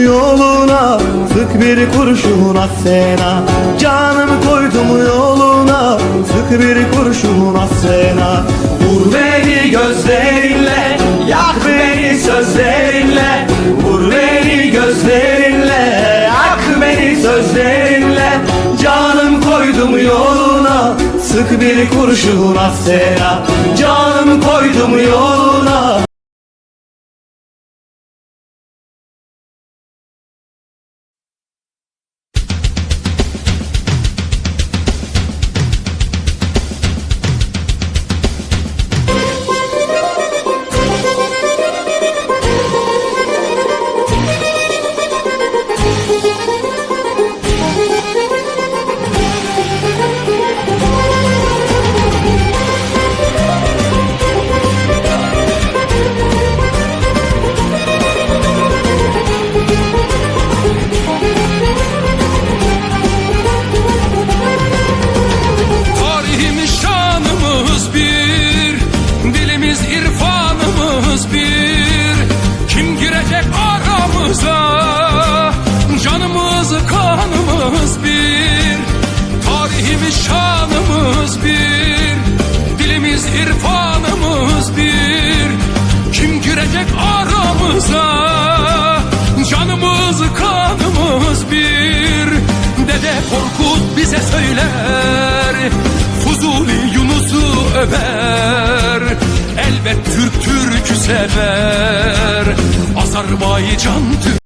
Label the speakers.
Speaker 1: yoluna Sık bir kurşun Asena Canım koydum yoluna Sık bir kurşun Asena Vur beni gözlerinle Yak beni sözlerinle. Vur beni gözlerinle Yak beni sözlerinle. Canım koydum yoluna Sık bir kurşun Asena Canım koydum yoluna
Speaker 2: girecek aramıza. Canımız kanımız bir. Dede Korkut bize söyler Fuzuli Yunus'u över. Elbet Türk Türk'ü sever. Azerbaycan Türk